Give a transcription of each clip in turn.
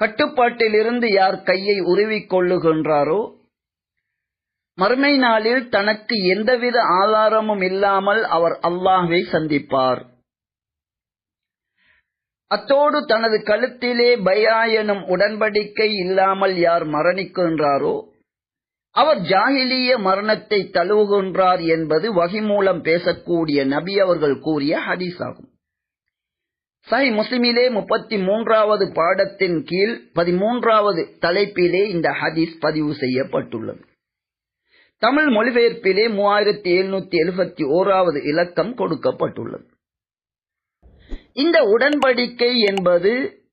கட்டுப்பாட்டிலிருந்து யார் கையை உருவிக் கொள்ளுகின்றாரோ மறுமை நாளில் தனக்கு எந்தவித ஆதாரமும் இல்லாமல் அவர் அல்லாஹை சந்திப்பார். அத்தோடு தனது கழுத்திலே பயா எனும் உடன்படிக்கை இல்லாமல் யார் மரணிக்கின்றாரோ அவர் ஜாகிலிய மரணத்தை தழுவுகின்றார் என்பது வகி மூலம் பேசக்கூடிய நபி அவர்கள் கூறிய ஹதீஸ் ஆகும் சஹி முஸ்லிமிலே முப்பத்தி மூன்றாவது பாடத்தின் கீழ் பதிமூன்றாவது தலைப்பிலே இந்த ஹதீஸ் பதிவு செய்யப்பட்டுள்ளது. தமிழ் மொழிபெயர்ப்பிலே மூவாயிரத்தி எழுநூத்தி எழுபத்தி ஓராவது இலக்கம் கொடுக்கப்பட்டுள்ளது. இந்த உடன்படிக்கை என்பது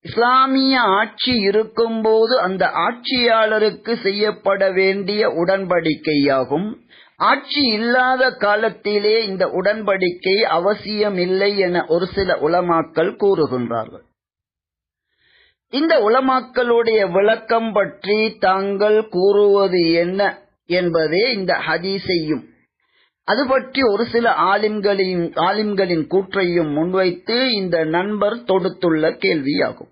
இஸ்லாமிய ஆட்சி இருக்கும்போது அந்த ஆட்சியாளருக்கு செய்யப்பட வேண்டிய உடன்படிக்கையாகும். ஆட்சி இல்லாத காலத்திலே இந்த உடன்படிக்கை அவசியமில்லை என ஒரு சில உலமாக்கள் கூறுகின்றார்கள். இந்த உலமாக்களுடைய விளக்கம் பற்றி தாங்கள் கூறுவது என்ன என்பதே இந்த ஹதீஸையும் அது பற்றி ஒரு சில ஆலிம்களின் ஆலிம்களின் கூற்றையும் முன்வைத்து இந்த நண்பர் தொடுத்துள்ள கேள்வியாகும்.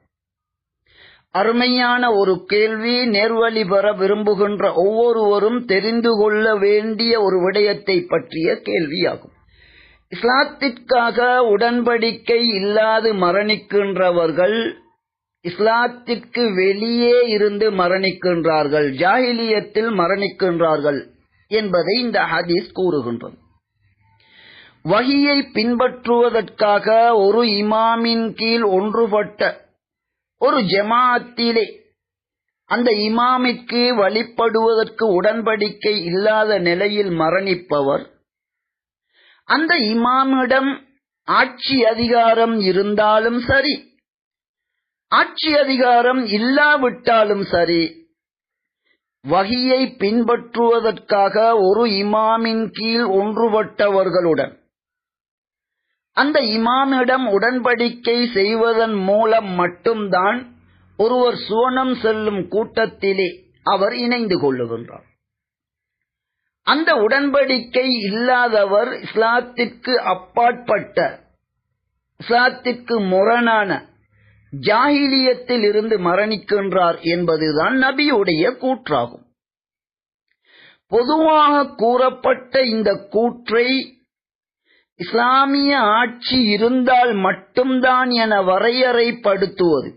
அருமையான ஒரு கேள்வி நேர்வழி பெற விரும்புகின்ற ஒவ்வொருவரும் தெரிந்து கொள்ள வேண்டிய ஒரு விடயத்தை பற்றிய கேள்வியாகும். இஸ்லாத்திற்காக உடன்படிக்கை இல்லாது மரணிக்கின்றவர்கள் இஸ்லாத்திற்கு வெளியே இருந்து மரணிக்கின்றார்கள் ஜாகிலியத்தில் மரணிக்கின்றார்கள் என்பதை இந்த ஹதீஸ் கூறுகின்றது. வகியை பின்பற்றுவதற்காக ஒரு இமாமின் கீழ் ஒன்றுபட்ட ஒரு ஜமாத்திலே அந்த இமாமிற்கு வழிபடுவதற்கு உடன்படிக்கை இல்லாத நிலையில் மரணிப்பவர். அந்த இமாமிடம் ஆட்சி அதிகாரம் இருந்தாலும் சரி ஆட்சி அதிகாரம் இல்லாவிட்டாலும் சரி வகியை பின்பற்றுவதற்காக ஒரு இமாமின் கீழ் ஒன்றுபட்டவர்களுடன் அந்த இமாமிடம் உடன்படிக்கை செய்வதன் மூலம் மட்டும்தான் ஒருவர் சுவனம் செல்லும் கூட்டத்திலே அவர் இணைந்து கொள்ளுகின்றார். அந்த உடன்படிக்கை இல்லாதவர் இஸ்லாத்திற்கு அப்பாற்பட்ட இஸ்லாத்திற்கு முரணான ஜாகிலியத்தில் இருந்து மரணிக்கின்றார் என்பதுதான் நபியுடைய கூற்றாகும். பொதுவாக கூறப்பட்ட இந்த கூற்றை இஸ்லாமிய ஆட்சி இருந்தால் மட்டும்தான் என வரையறைப்படுத்துவது.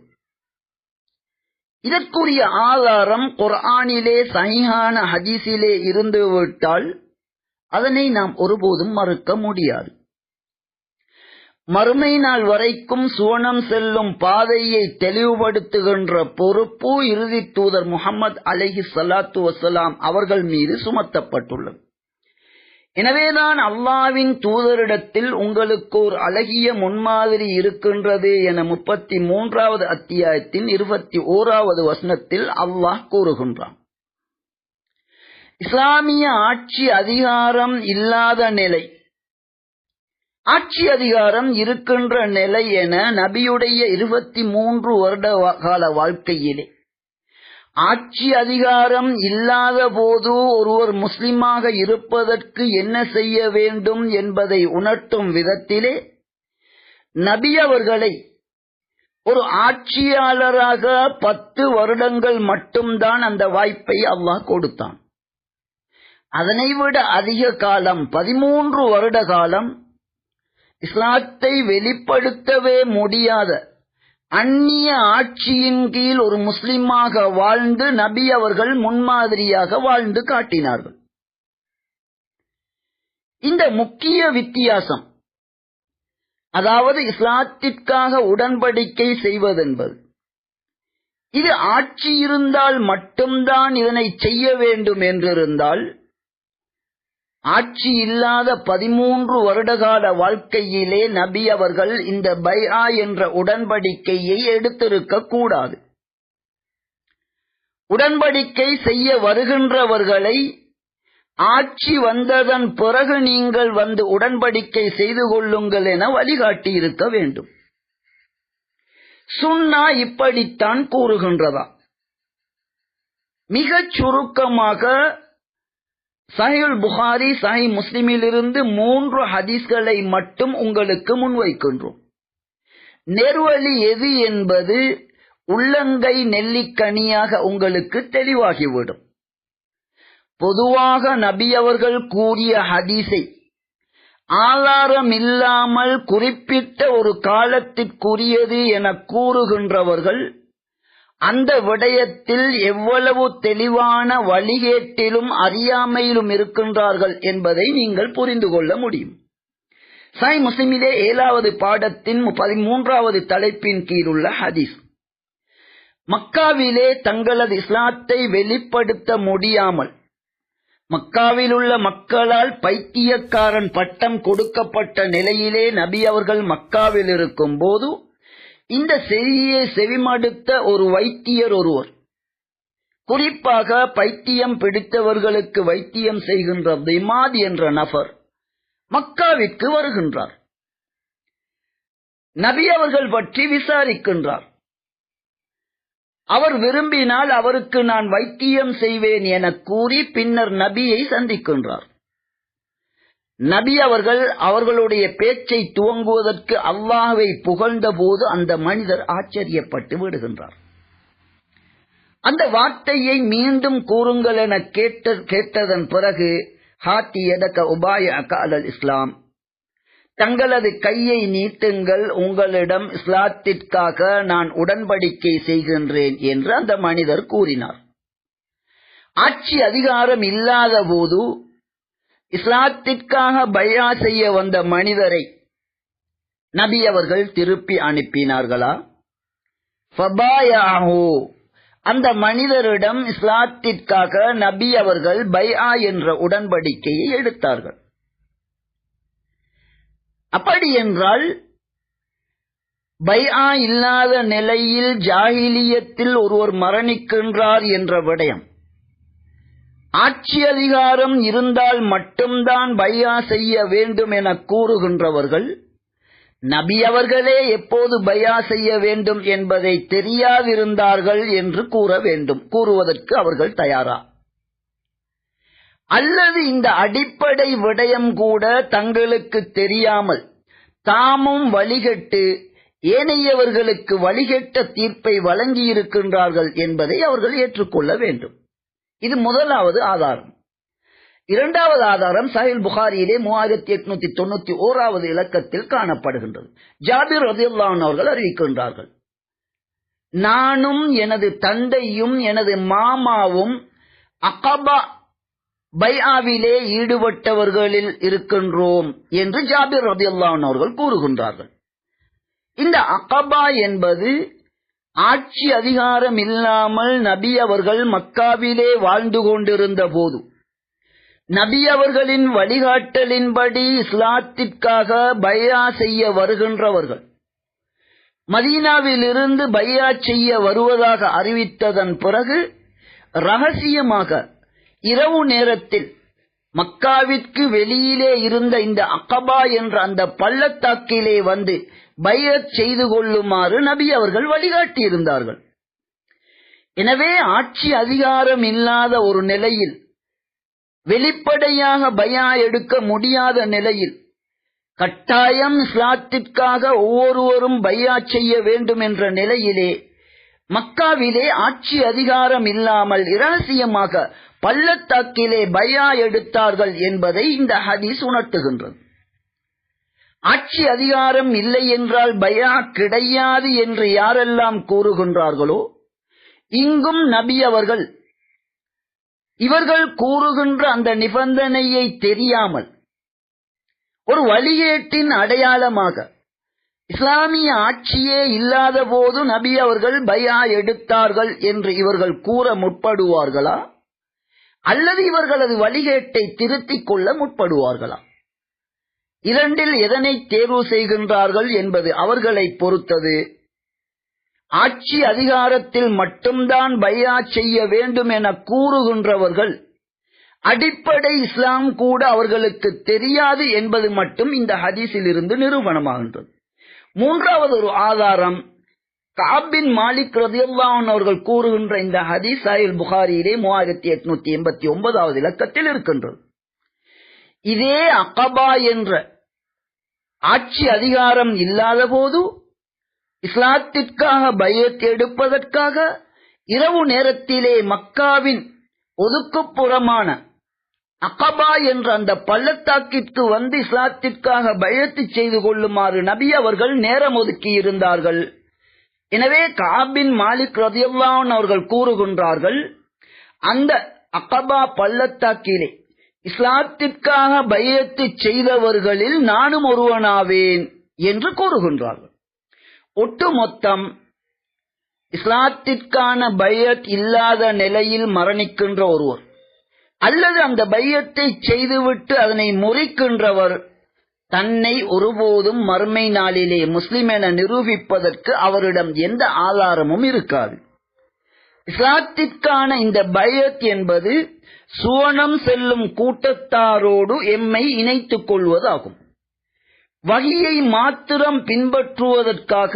இதற்குரிய ஆதாரம் குர்ஆனிலே சஹீஹான ஹதீஸிலே இருந்து விட்டால் அதனை நாம் ஒருபோதும் மறுக்க முடியாது. மறுமை நாள் வரைக்கும் சுவனம் செல்லும் பாதையை தெளிவுபடுத்துகின்ற பொறுப்பு இறுதி தூதர் முகமது அலஹி சலாத்து வசலாம் அவர்கள் மீது சுமத்தப்பட்டுள்ளது. எனவேதான் அல்லாவின் தூதரிடத்தில் உங்களுக்கு ஒரு அழகிய முன்மாதிரி இருக்கின்றது என முப்பத்தி மூன்றாவது அத்தியாயத்தின் இருபத்தி ஓராவது வசனத்தில் அல்லாஹ் கூறுகின்றான். இஸ்லாமிய ஆட்சி அதிகாரம் இல்லாத நிலை. ஆட்சி அதிகாரம் இருக்கின்ற நிலை என நபியுடைய இருபத்தி மூன்று வருட கால வாழ்க்கையிலே ஆட்சி அதிகாரம் இல்லாத போது ஒருவர் முஸ்லிமாக இருப்பதற்கு என்ன செய்ய வேண்டும் என்பதை உணர்த்தும் விதத்திலே நபி அவர்களை ஒரு ஆட்சியாளராக பத்து வருடங்கள் மட்டும்தான் அந்த வாய்ப்பை அல்லாஹ் கொடுத்தான். அதனை விட அதிக காலம் பதிமூன்று வருட காலம் இஸ்லாத்தை வெளிப்படுத்தவே முடியாத அந்நிய ஆட்சியின் கீழ் ஒரு முஸ்லிமாக வாழ்ந்து நபி அவர்கள் முன்மாதிரியாக வாழ்ந்து காட்டினார்கள். இந்த முக்கிய வித்தியாசம் அதாவது இஸ்லாத்திற்காக உடன்படிக்கை செய்வதென்பது இது ஆட்சி இருந்தால் மட்டும்தான் இதனை செய்ய வேண்டும் என்றிருந்தால் ஆட்சி இல்லாத பதிமூன்று வருடகால வாழ்க்கையிலே நபி அவர்கள் இந்த பைஆ என்ற உடன்படிக்கையை எடுத்திருக்க கூடாது. உடன்படிக்கை செய்ய வருகின்றவர்களை ஆட்சி வந்ததன் பிறகு நீங்கள் வந்து உடன்படிக்கை செய்து கொள்ளுங்கள் என வழிகாட்டி இருக்க வேண்டும். சுன்னா இப்படித்தான் கூறுகின்றதா? மிகச் சுருக்கமாக சஹில் புகாரி சஹி முஸ்லிமிலிருந்து மூன்று ஹதீஸ்களை மட்டும் உங்களுக்கு முன்வைக்கின்றோம் நெருவழி எது என்பது உள்ளங்கை நெல்லிக்கனியாக உங்களுக்கு தெளிவாகிவிடும். பொதுவாக நபி அவர்கள் கூறிய ஹதீஸை ஆதாரம் இல்லாமல் குறிப்பிட்ட ஒரு காலத்திற்குரியது என கூறுகின்றவர்கள் அந்த விடயத்தில் எவ்வளவு தெளிவான வழிகேட்டிலும் அறியாமையிலும் இருக்கின்றார்கள் என்பதை நீங்கள் புரிந்து கொள்ள முடியும். சாய் முஸ்லிமிலே ஏழாவது பாடத்தின் பதிமூன்றாவது தலைப்பின் கீழுள்ள ஹதீஸ். மக்காவிலே தங்களது இஸ்லாத்தை வெளிப்படுத்த முடியாமல் மக்காவில் உள்ள மக்களால் பைத்தியக்காரன் பட்டம் கொடுக்கப்பட்ட நிலையிலே நபி அவர்கள் மக்காவில் இருக்கும் போது இந்த செய்தியை செவிமடுத்த ஒரு வைத்தியர் ஒருவர். குறிப்பாக பைத்தியம் பிடித்தவர்களுக்கு வைத்தியம் செய்கின்ற திமாத் என்ற நபர் மக்காவிற்கு வருகின்றார். நபி அவர்கள் பற்றி விசாரிக்கின்றார். அவர் விரும்பினால் அவருக்கு நான் வைத்தியம் செய்வேன் என கூறி பின்னர் நபியை சந்திக்கின்றார். நபி அவர்கள் அவர்களுடைய பேச்சை துவங்குவதற்கு அல்லாஹை புகழ்ந்த போது அந்த மனிதர் ஆச்சரியப்பட்டு விடுகின்றார். அந்த வார்த்தையை மீண்டும் கூறுங்கள் என கேட்ட கேட்டதன் பிறகு ஹாத்தி எதக்க உபாய அகாலல் இஸ்லாம். தங்களது கையை நீட்டுங்கள் உங்களிடம் இஸ்லாத்திற்காக நான் உடன்படிக்கை செய்கின்றேன் என்று அந்த மனிதர் கூறினார். ஆட்சி அதிகாரம் இல்லாத போது இஸ்லாத்திற்காக பயா செய்ய வந்த மனிதரை நபி அவர்கள் திருப்பி அனுப்பினார்களா? அந்த மனிதரிடம் இஸ்லாத்திற்காக நபி அவர்கள் பையா என்ற உடன்படிக்கையை எடுத்தார்கள். அப்படி என்றால் பைஆ இல்லாத நிலையில் ஜாகிலியத்தில் ஒருவர் மரணிக்கின்றார் என்ற விடயம். ஆட்சி அதிகாரம் இருந்தால் மட்டும்தான் பையா செய்ய வேண்டும் என கூறுகின்றவர்கள் நபி அவர்களே எப்போது பயா செய்ய வேண்டும் என்பதை தெரியாதிருந்தார்கள் என்று கூற வேண்டும் கூறுவதற்கு அவர்கள் தயாரா? அல்லது இந்த அடிப்படை விடயம் கூட தங்களுக்கு தெரியாமல் தாமும் வழிகட்டு ஏனையவர்களுக்கு வழிகட்ட தீர்ப்பை வழங்கியிருக்கின்றார்கள் என்பதை அவர்கள் ஏற்றுக்கொள்ள வேண்டும். இது முதலாவது ஆதாரம். இரண்டாவது ஆதாரம் சஹில் புகாரியிலே மூவாயிரத்தி எட்நூத்தி தொண்ணூத்தி ஓராவது இலக்கத்தில் காணப்படுகின்றது. ஜாபிர் ரதியுல்லான் அவர்கள் அறிவிக்கின்றார்கள். நானும் எனது தந்தையும் எனது மாமாவும் அகபா பைஆவிலே ஈடுபட்டவர்களில் இருக்கின்றோம் என்று ஜாபிர் ரதியுல்லான் அவர்கள் கூறுகின்றார்கள். இந்த அகபா என்பது ஆட்சி அதிகாரம் இல்லாமல் நபி அவர்கள் மக்காவிலே வாழ்ந்து கொண்டிருந்த போது நபி அவர்களின் வழிகாட்டலின்படி இஸ்லாத்திற்காக பையா செய்ய வருகின்றவர்கள் மதீனாவிலிருந்து பையா செய்ய வருவதாக அறிவித்ததன் பிறகு ரகசியமாக இரவு நேரத்தில் மக்காவிற்கு வெளியிலே இருந்த இந்த அக்கபா என்ற அந்த பள்ளத்தாக்கிலே வந்து பையத் செய்து கொள்ளுமாறு நபி அவர்கள் வழிகாட்டியிருந்தார்கள். எனவே ஆட்சி அதிகாரம் இல்லாத ஒரு நிலையில் வெளிப்படையாக பயா எடுக்க முடியாத நிலையில் கட்டாயம் இஸ்லாத்திற்காக ஒவ்வொருவரும் பையா செய்ய வேண்டும் என்ற நிலையிலே மக்காவிலே ஆட்சி அதிகாரம் இல்லாமல் இரகசியமாக பள்ளத்தாக்கிலே பயா எடுத்தார்கள் என்பதை இந்த ஹதீஸ் உணர்த்துகின்றது. ஆட்சி அதிகாரம் இல்லை என்றால் பயா கிடையாது என்று யாரெல்லாம் கூறுகின்றார்களோ இங்கும் நபி அவர்கள் இவர்கள் கூறுகின்ற அந்த நிபந்தனையை தெரியாமல் ஒரு வழிகேட்டின் அடையாளமாக இஸ்லாமிய ஆட்சியே இல்லாத போது நபி அவர்கள் பயா எடுத்தார்கள் என்று இவர்கள் கூற முற்படுவார்களா? அல்லது இவர்களது வழிகேட்டை திருத்திக் கொள்ள முற்படுவார்களா? இரண்டில் எதனை தேர்வு செய்கின்றார்கள் என்பது அவர்களை பொறுத்தது. ஆட்சி அதிகாரத்தில் மட்டும்தான் பையா செய்ய வேண்டும் என கூறுகின்றவர்கள் அடிப்படை இஸ்லாம் கூட அவர்களுக்கு தெரியாது என்பது மட்டும் இந்த ஹதீஸில் இருந்து நிரூபணமாகின்றது. மூன்றாவது ஒரு ஆதாரம் காபின் மாலிக் ரதியுல்லான் அவர்கள் கூறுகின்ற இந்த ஹதீஸ் சாயில் புகாரியிலே மூவாயிரத்தி எட்நூத்தி எண்பத்தி ஒன்பதாவது இலக்கத்தில் இருக்கின்றது. இதே அகபா என்ற ஆட்சி அதிகாரம் இல்லாத போது இஸ்லாத்திற்காக பயத் எடுப்பதற்காக இரவு நேரத்திலே மக்காவின் ஒதுக்குப்புறமான அகபா என்ற அந்த பள்ளத்தாக்கிற்கு வந்து இஸ்லாத்திற்காக பயத்து செய்து கொள்ளுமாறு நபி அவர்கள் நேரம் ஒதுக்கி இருந்தார்கள். எனவே காபின் மாலிக் ரதியுல்லான் அவர்கள் கூறுகின்றார்கள் அந்த அகபா பள்ளத்தாக்கிலே இஸ்லாத்திற்காக பயத்து செய்தவர்களில் நானும் ஒருவனாவேன் என்று கூறுகின்றார்கள். ஒட்டுமொத்தம் இஸ்லாத்திற்கான பையத் இல்லாத நிலையில் மரணிக்கின்ற ஒருவர் அல்லது அந்த பையத்தை செய்துவிட்டு அதனை முறிக்கின்றவர் தன்னை ஒருபோதும் மறுமை நாளிலே முஸ்லிம் என நிரூபிப்பதற்கு அவரிடம் எந்த ஆதாரமும் இருக்காது. இஸ்லாத்திற்கான இந்த பயத் என்பது சுவனம் செல்லும் கூட்டத்தாரோடு எம்மை இணைத்துக் கொள்வதாகும். வகியை மாத்திரம் பின்பற்றுவதற்காக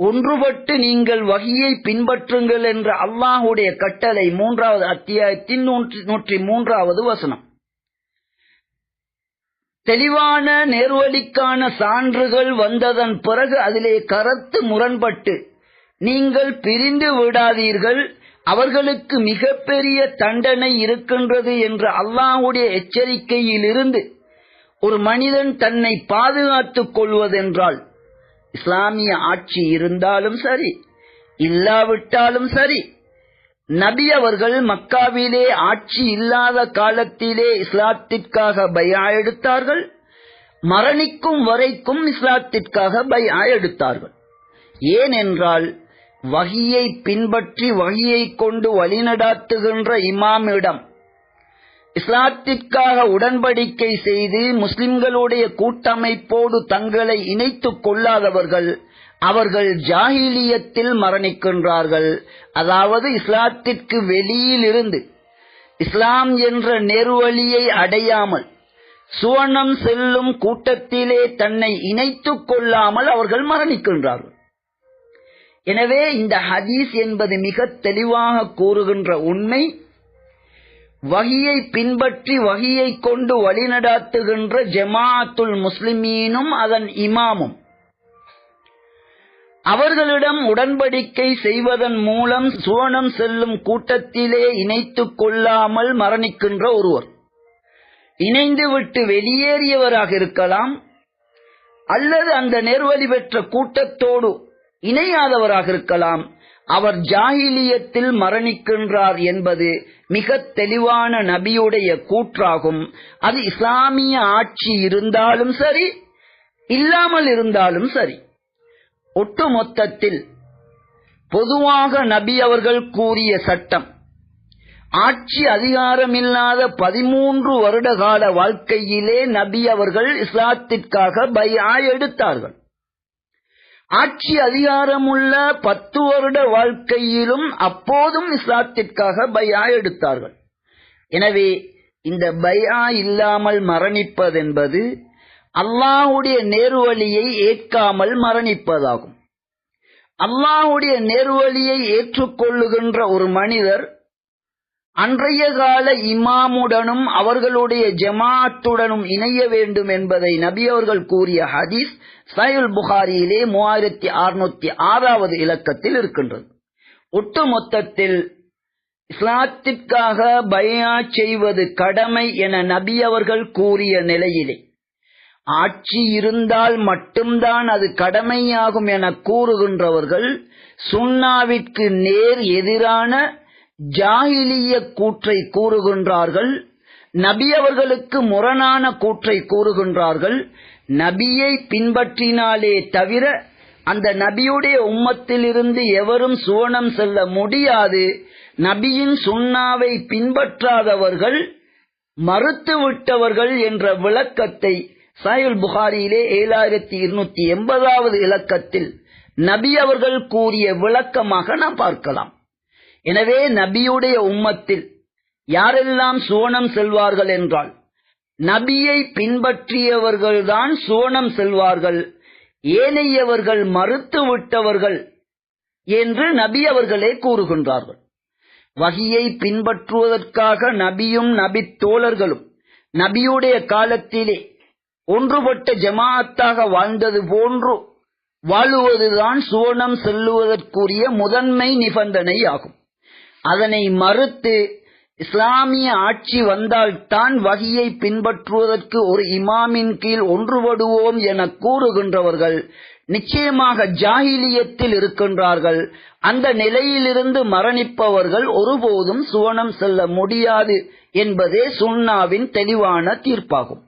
ஒன்றுபட்டு நீங்கள் வகியை பின்பற்றுங்கள் என்ற அல்லாஹுடைய கட்டளை மூன்றாவது அத்தியாயத்தின் நூற்றி மூன்றாவது வசனம். தெளிவான நேர்வழிக்கான சான்றுகள் வந்ததன் பிறகு அதிலே கரத்து முரண்பட்டு நீங்கள் பிரிந்து விடாதீர்கள். அவர்களுக்கு மிகப்பெரிய தண்டனை இருக்கின்றது என்ற அல்லாஹுடைய எச்சரிக்கையிலிருந்து ஒரு மனிதன் தன்னை பாதுகாத்துக் கொள்வதென்றால் இஸ்லாமிய ஆட்சி இருந்தாலும் சரி இல்லாவிட்டாலும் சரி நபி அவர்கள் மக்காவிலே ஆட்சி இல்லாத காலத்திலே இஸ்லாத்திற்காக பயா எடுத்தார்கள் மரணிக்கும் வரைக்கும் இஸ்லாத்திற்காக பயா எடுத்தார்கள். ஏனென்றால் வகியை பின்பற்றி வகியை கொண்டு வழிநடாத்துகின்ற இமாமிடம் இஸ்லாத்திற்காக உடன்படிக்கை செய்து முஸ்லிம்களுடைய கூட்டமைப்போடு தங்களை இணைத்துக் கொள்ளாதவர்கள் அவர்கள் ஜாகிலியத்தில் மரணிக்கின்றார்கள். அதாவது இஸ்லாத்திற்கு வெளியில் இருந்து இஸ்லாம் என்ற நெருவழியை அடையாமல் சுவனம் செல்லும் கூட்டத்திலே தன்னை இணைத்துக் கொள்ளாமல் அவர்கள் மரணிக்கின்றார்கள். எனவே இந்த ஹதீஸ் என்பது மிக தெளிவாக கூறுகின்ற உண்மை. வகியை பின்பற்றி வகியை கொண்டு வழிநடாத்துகின்ற ஜமாத்துல் முஸ்லிமீனும் அதன் இமாமும். அவர்களிடம் உடன்படிக்கை செய்வதன் மூலம் சுவனம் செல்லும் கூட்டத்திலே இணைத்துக் கொள்ளாமல் மரணிக்கின்ற ஒருவர். இணைந்துவிட்டு வெளியேறியவராக இருக்கலாம் அல்லது அந்த நேர்வழி பெற்ற கூட்டத்தோடு இணையாதவராக இருக்கலாம். அவர் ஜாகிலியத்தில் மரணிக்கின்றார் என்பது மிக தெளிவான நபியுடைய கூற்றாகும். அது இஸ்லாமிய ஆட்சி இருந்தாலும் சரி இல்லாமல் இருந்தாலும் சரி. ஒட்டுமொத்தத்தில் பொதுவாக நபி அவர்கள் கூறிய சட்டம் ஆட்சி அதிகாரமில்லாத பதிமூன்று வருட கால வாழ்க்கையிலே நபி அவர்கள் இஸ்லாத்திற்காக பயா எடுத்தார்கள். ஆட்சி அதிகாரமுள்ள பத்து வருட வாழ்க்கையிலும் அப்போதும் இஸ்லாத்திற்காக பயா எடுத்தார்கள். எனவே இந்த பயா இல்லாமல் மரணிப்பதென்பது அல்லாஹுடைய நேர்வழியை ஏற்காமல் மரணிப்பதாகும். அல்லாஹுடைய நேர்வழியை ஏற்றுக்கொள்ளுகின்ற ஒரு மனிதர் அன்றைய கால இமாமுடனும் அவர்களுடைய ஜமாத்துடனும் இணைய வேண்டும் என்பதை நபி அவர்கள் கூறிய ஹதீஸ் சயுல் புகாரியிலே மூவாயிரத்தி அறுநூத்தி ஆறாவது இலக்கத்தில் இருக்கின்றது. ஒட்டுமொத்தத்தில் இஸ்லாத்திற்காக பயா செய்வது கடமை என நபி அவர்கள் கூறிய நிலையிலே. ஆட்சி இருந்தால் மட்டும்தான் அது கடமையாகும் என கூறுகின்றவர்கள் சுண்ணாவிற்கு நேர் எதிரான ஜாயிலிய கூற்றை கூறுகின்றார்கள் நபி அவர்களுக்கு முரணான கூற்றை கூறுகின்றார்கள் நபியை பின்பற்றினாலே தவிர அந்த நபியுடைய உம்மத்திலிருந்து எவரும் சுவனம் செல்ல முடியாது. நபியின் சுண்ணாவை பின்பற்றாதவர்கள் மறுத்துவிட்டவர்கள் என்ற விளக்கத்தை சாயுல் புகாரியிலே ஏழாயிரத்தி இருநூத்தி எண்பதாவது இலக்கத்தில் நபி அவர்கள் கூறிய விளக்கமாக நாம் பார்க்கலாம். எனவே நபியுடைய உம்மத்தில் யாரெல்லாம் சுவனம் செல்வார்கள் என்றால் நபியை பின்பற்றியவர்கள்தான் சுவனம் செல்வார்கள் ஏனையவர்கள் மறுத்து விட்டவர்கள் என்று நபி அவர்களே கூறுகின்றார்கள். வகியை பின்பற்றுவதற்காக நபியும் நபி தோழர்களும் நபியுடைய காலத்திலே ஒன்றுபட்ட ஜமாஅத்தாக வாழ்ந்தது போன்று வாழுவதுதான் சுவனம் செல்லுவதற்குரிய முதன்மை நிபந்தனை ஆகும் அதனை மறுத்து இஸ்லாமிய ஆட்சி வந்தால்தான் வகையை பின்பற்றுவதற்கு ஒரு இமாமின் கீழ் ஒன்றுபடுவோம் என கூறுகின்றவர்கள் நிச்சயமாக ஜாகிலியத்தில் இருக்கின்றார்கள். அந்த நிலையிலிருந்து மரணிப்பவர்கள் ஒருபோதும் சுவனம் செல்ல முடியாது என்பதே சுன்னாவின் தெளிவான தீர்ப்பாகும்.